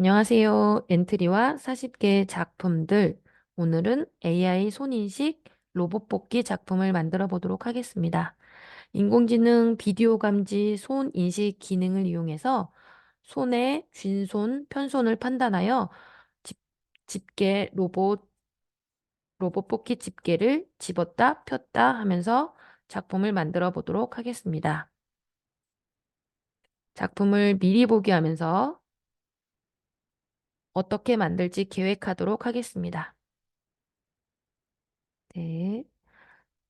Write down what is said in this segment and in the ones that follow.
안녕하세요. 엔트리와 40개 작품들. 오늘은 AI 손인식 로봇 뽑기 작품을 만들어 보도록 하겠습니다. 인공지능 비디오 감지 손 인식 기능을 이용해서 손의 쥔손, 편손을 판단하여 집, 집게 로봇, 로봇 뽑기 집게를 집었다 폈다 하면서 작품을 만들어 보도록 하겠습니다. 작품을 미리 보기 하면서 어떻게 만들지 계획하도록 하겠습니다. 네.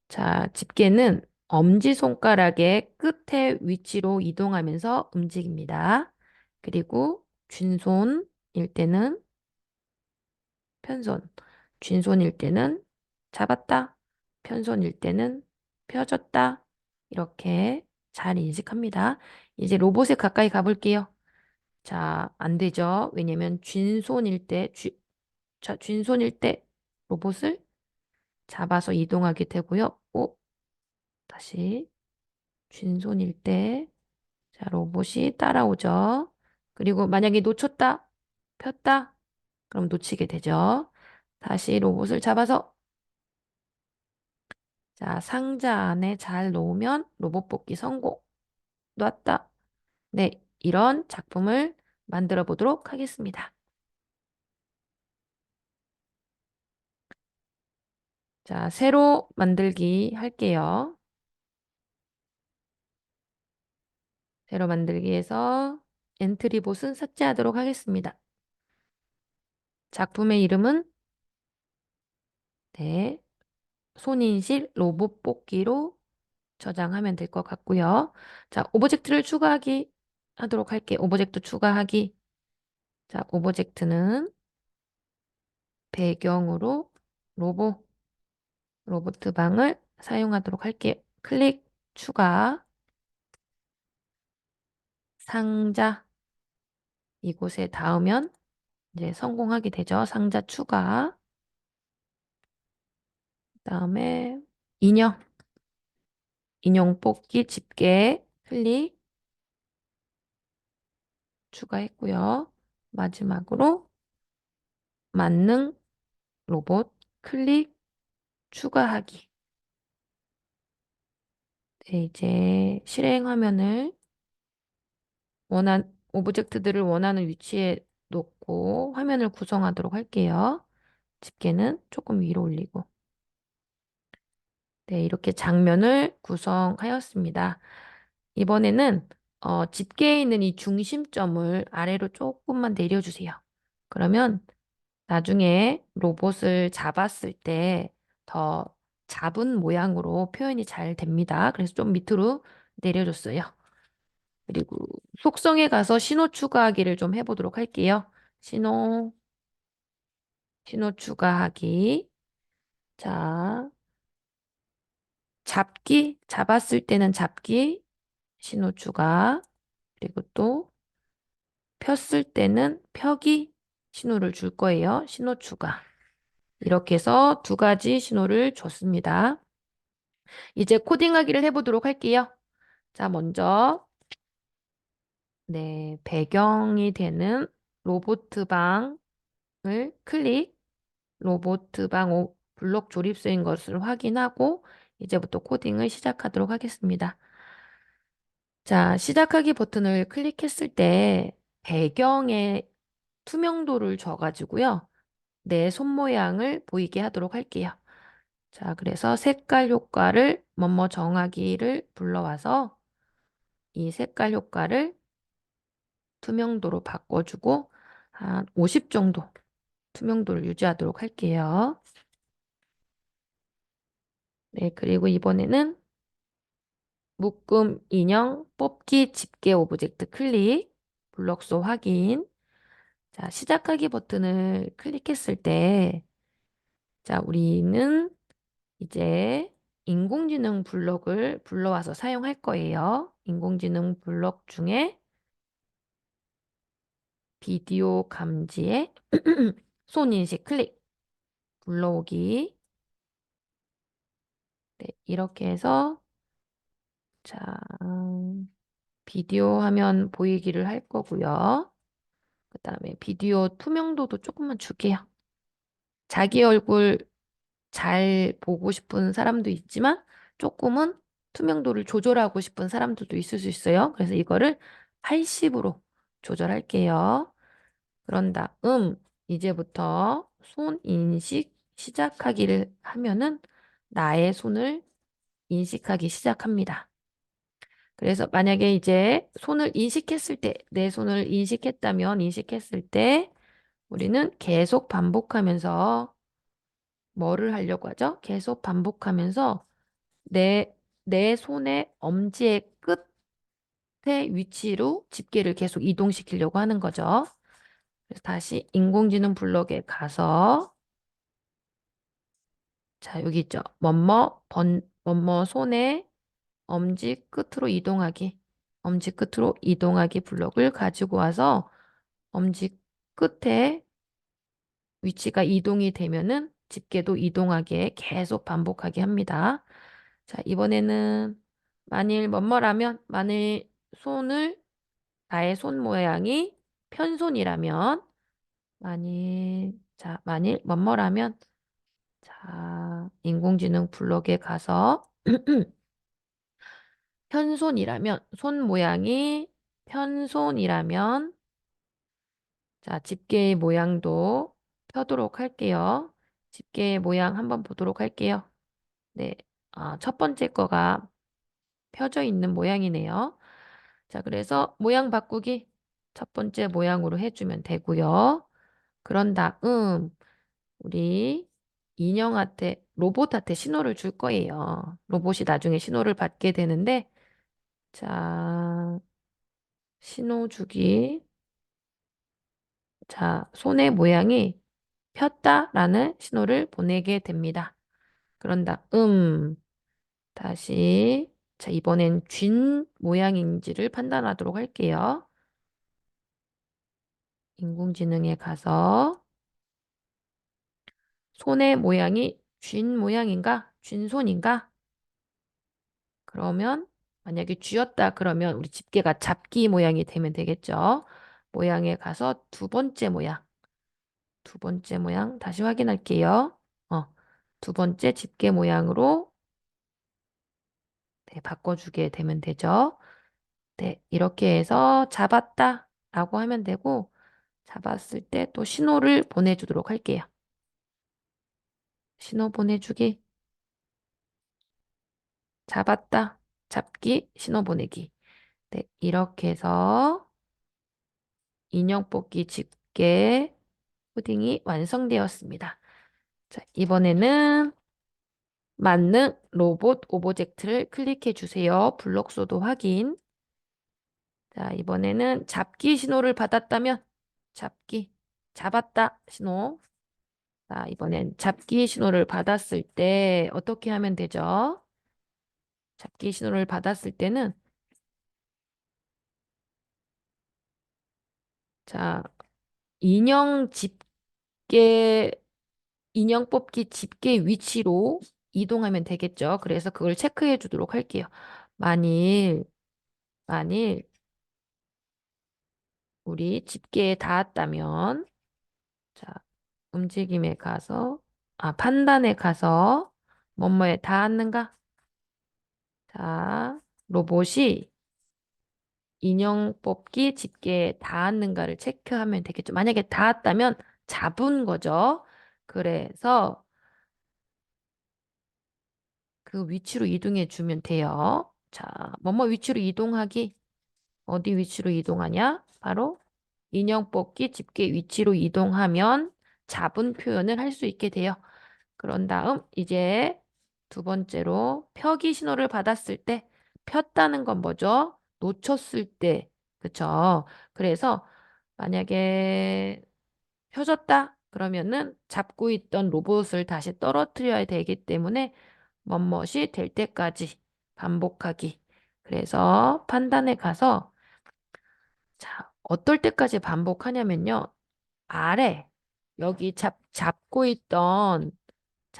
자, 집게는 엄지손가락의 끝의 위치로 이동하면서 움직입니다. 그리고 쥔손일 때는 편손, 쥔손일 때는 잡았다, 편손일 때는 펴졌다. 이렇게 잘 인식합니다. 이제 로봇에 가까이 가볼게요. 자, 안 되죠. 왜냐면 쥔손일 때, 쥐, 자, 쥔손일 때 로봇을 잡아서 이동하게 되고요. 오, 다시 쥔손일 때, 자, 로봇이 따라오죠. 그리고 만약에 놓쳤다, 폈다, 그럼 놓치게 되죠. 다시 로봇을 잡아서, 자, 상자 안에 잘 놓으면 로봇 뽑기 성공. 놨다. 네, 이런 작품을 만들어 보도록 하겠습니다. 자, 새로 만들기 할게요. 새로 만들기에서 엔트리봇은 삭제하도록 하겠습니다. 작품의 이름은 네, 손인실 로봇 뽑기로 저장하면 될 것 같고요. 자, 오브젝트를 추가하기 하도록 할게요. 오브젝트 추가하기. 자, 오브젝트는 배경으로 로봇, 로봇 방을 사용하도록 할게요. 클릭, 추가, 상자. 이곳에 닿으면 이제 성공하게 되죠. 상자 추가. 그 다음에 인형. 인형 뽑기 집게 클릭 추가했고요. 마지막으로 만능 로봇 클릭 추가하기. 네, 이제 실행 화면을 원한 오브젝트들을 원하는 위치에 놓고 화면을 구성하도록 할게요. 집게는 조금 위로 올리고. 네, 이렇게 장면을 구성하였습니다. 이번에는 어, 집게에 있는 이 중심점을 아래로 조금만 내려주세요. 그러면 나중에 로봇을 잡았을 때 더 잡은 모양으로 표현이 잘 됩니다. 그래서 좀 밑으로 내려줬어요. 그리고 속성에 가서 신호 추가하기를 좀 해보도록 할게요. 신호, 신호 추가하기. 자, 잡기, 잡았을 때는 잡기, 신호 추가. 그리고 또 폈을 때는 펴기 신호를 줄 거예요. 신호 추가. 이렇게 해서 두 가지 신호를 줬습니다. 이제 코딩하기를 해보도록 할게요. 자, 먼저 네, 배경이 되는 로보트방을 클릭, 로보트방 블록 조립소인 것을 확인하고 이제부터 코딩을 시작하도록 하겠습니다. 자, 시작하기 버튼을 클릭했을 때 배경에 투명도를 줘가지고요. 내 손 모양을 보이게 하도록 할게요. 자, 그래서 색깔 효과를 뭐뭐 정하기를 불러와서 이 색깔 효과를 투명도로 바꿔주고 한 50 정도 투명도를 유지하도록 할게요. 네, 그리고 이번에는 묶음 인형 뽑기 집게 오브젝트 클릭 블록소 확인 자, 시작하기 버튼을 클릭했을 때 자, 우리는 이제 인공지능 블록을 불러와서 사용할 거예요. 인공지능 블록 중에 비디오 감지에 손인식 클릭 불러오기 네, 이렇게 해서 자 비디오 화면 보이기를 할 거고요. 그 다음에 비디오 투명도도 조금만 줄게요. 자기 얼굴 잘 보고 싶은 사람도 있지만 조금은 투명도를 조절하고 싶은 사람들도 있을 수 있어요. 그래서 이거를 80으로 조절할게요. 그런 다음 이제부터 손 인식 시작하기를 하면은 나의 손을 인식하기 시작합니다. 그래서 만약에 이제 손을 인식했을 때, 내 손을 인식했다면 인식했을 때 우리는 계속 반복하면서 뭐를 하려고 하죠? 계속 반복하면서 내, 내 손의 엄지의 끝의 위치로 집게를 계속 이동시키려고 하는 거죠. 그래서 다시 인공지능 블럭에 가서 자, 여기 있죠. 뭐뭐 번, 뭐뭐 손의 엄지 끝으로 이동하기. 엄지 끝으로 이동하기 블럭을 가지고 와서 엄지 끝에 위치가 이동이 되면은 집게도 이동하게 계속 반복하게 합니다. 자, 이번에는 만일 뭐뭐라면 만일 손을 나의 손 모양이 편손이라면 만일 자, 만일 뭐뭐라면 자, 인공지능 블록에 가서 편손이라면 손 모양이 편손이라면 자, 집게의 모양도 펴도록 할게요. 집게의 모양 한번 보도록 할게요. 네, 아, 첫 번째 거가 펴져 있는 모양이네요. 자, 그래서 모양 바꾸기 첫 번째 모양으로 해주면 되고요. 그런 다음 우리 인형한테 로봇한테 신호를 줄 거예요. 로봇이 나중에 신호를 받게 되는데 자, 신호 주기 자, 손의 모양이 폈다라는 신호를 보내게 됩니다. 그런 다 음 다시 자, 이번엔 쥔 모양인지를 판단하도록 할게요. 인공지능에 가서 손의 모양이 쥔 모양인가? 쥔 손인가? 그러면 만약에 쥐었다 그러면 우리 집게가 잡기 모양이 되면 되겠죠. 모양에 가서 두 번째 모양. 두 번째 모양 다시 확인할게요. 어, 두 번째 집게 모양으로 네, 바꿔주게 되면 되죠. 네, 이렇게 해서 잡았다 라고 하면 되고 잡았을 때 또 신호를 보내주도록 할게요. 신호 보내주기. 잡았다. 잡기. 신호 보내기. 네, 이렇게 해서 인형 뽑기 집게 푸딩이 완성되었습니다. 자, 이번에는 만능 로봇 오브젝트를 클릭해 주세요. 블록 소도 확인. 자, 이번에는 잡기 신호를 받았다면 잡기, 잡았다 신호. 자, 이번엔 잡기 신호를 받았을 때 어떻게 하면 되죠? 잡기 신호를 받았을 때는 자, 인형 집게 인형 뽑기 집게 위치로 이동하면 되겠죠. 그래서 그걸 체크해 주도록 할게요. 만일 만일 우리 집게에 닿았다면 자, 움직임에 가서 아, 판단에 가서 뭐뭐에 닿았는가? 자, 로봇이 인형 뽑기 집게에 닿았는가를 체크하면 되겠죠. 만약에 닿았다면 잡은 거죠. 그래서 그 위치로 이동해 주면 돼요. 자, 뭐뭐 위치로 이동하기. 어디 위치로 이동하냐? 바로 인형 뽑기 집게 위치로 이동하면 잡은 표현을 할 수 있게 돼요. 그런 다음 이제 두 번째로 펴기 신호를 받았을 때 폈다는 건 뭐죠? 놓쳤을 때. 그쵸? 그래서 만약에 펴졌다 그러면은 잡고 있던 로봇을 다시 떨어뜨려야 되기 때문에 멋멋이 될 때까지 반복하기. 그래서 판단에 가서 자, 어떨 때까지 반복하냐면요. 아래 여기 잡, 잡고 있던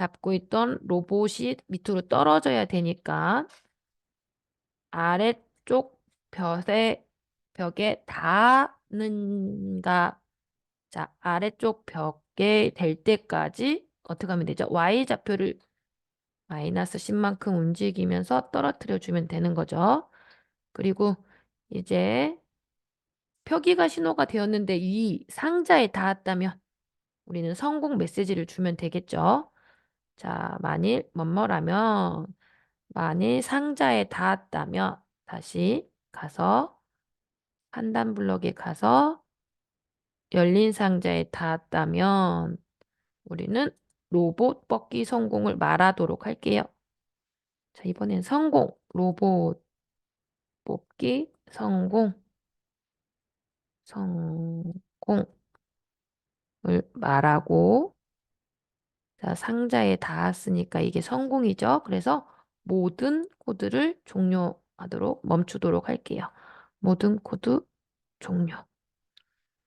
잡고 있던 로봇이 밑으로 떨어져야 되니까 아래쪽 벼에 벽에 닿는가. 자, 아래쪽 벽에 될 때까지 어떻게 하면 되죠? Y좌표를 마이너스 10만큼 움직이면서 떨어뜨려 주면 되는 거죠. 그리고 이제 표기가 신호가 되었는데 이 상자에 닿았다면 우리는 성공 메시지를 주면 되겠죠. 자, 만일 뭐뭐라면 만일 상자에 닿았다면 다시 가서 판단 블럭에 가서 열린 상자에 닿았다면 우리는 로봇 뽑기 성공을 말하도록 할게요. 자, 이번엔 성공. 로봇 뽑기 성공. 성공을 말하고 자, 상자에 닿았으니까 이게 성공이죠. 그래서 모든 코드를 종료하도록 멈추도록 할게요. 모든 코드 종료.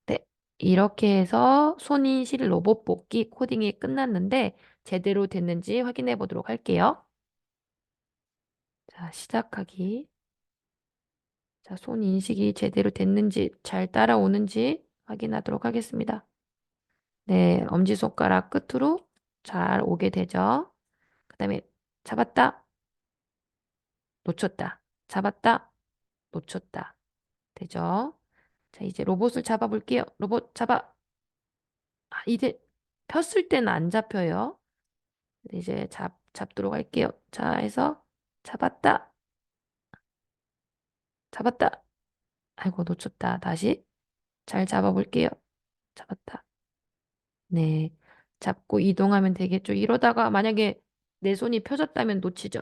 네, 이렇게 해서 손인실 로봇 뽑기 코딩이 끝났는데 제대로 됐는지 확인해 보도록 할게요. 자, 시작하기. 자, 손 인식이 제대로 됐는지 잘 따라오는지 확인하도록 하겠습니다. 네, 엄지손가락 끝으로 잘 오게 되죠. 그 다음에 잡았다. 놓쳤다. 잡았다. 놓쳤다. 되죠? 자, 이제 로봇을 잡아볼게요. 로봇 잡아. 아, 이제 폈을 때는 안 잡혀요. 이제 잡, 잡도록 할게요. 자, 해서 잡았다. 잡았다. 아이고, 놓쳤다. 다시 잘 잡아볼게요. 잡았다. 네. 잡고 이동하면 되겠죠. 이러다가 만약에 내 손이 펴졌다면 놓치죠.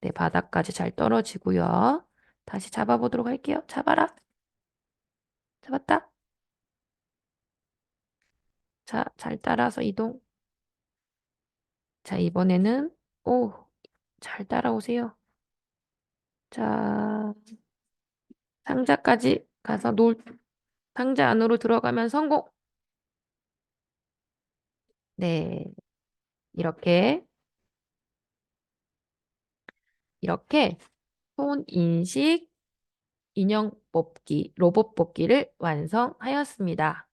네, 바닥까지 잘 떨어지고요. 다시 잡아보도록 할게요. 잡아라. 잡았다. 자, 잘 따라서 이동. 자, 이번에는 오, 잘 따라오세요. 자, 상자까지 가서 놀 상자 안으로 들어가면 성공. 네. 이렇게 이렇게 손 인식 인형 뽑기, 로봇 뽑기를 완성하였습니다.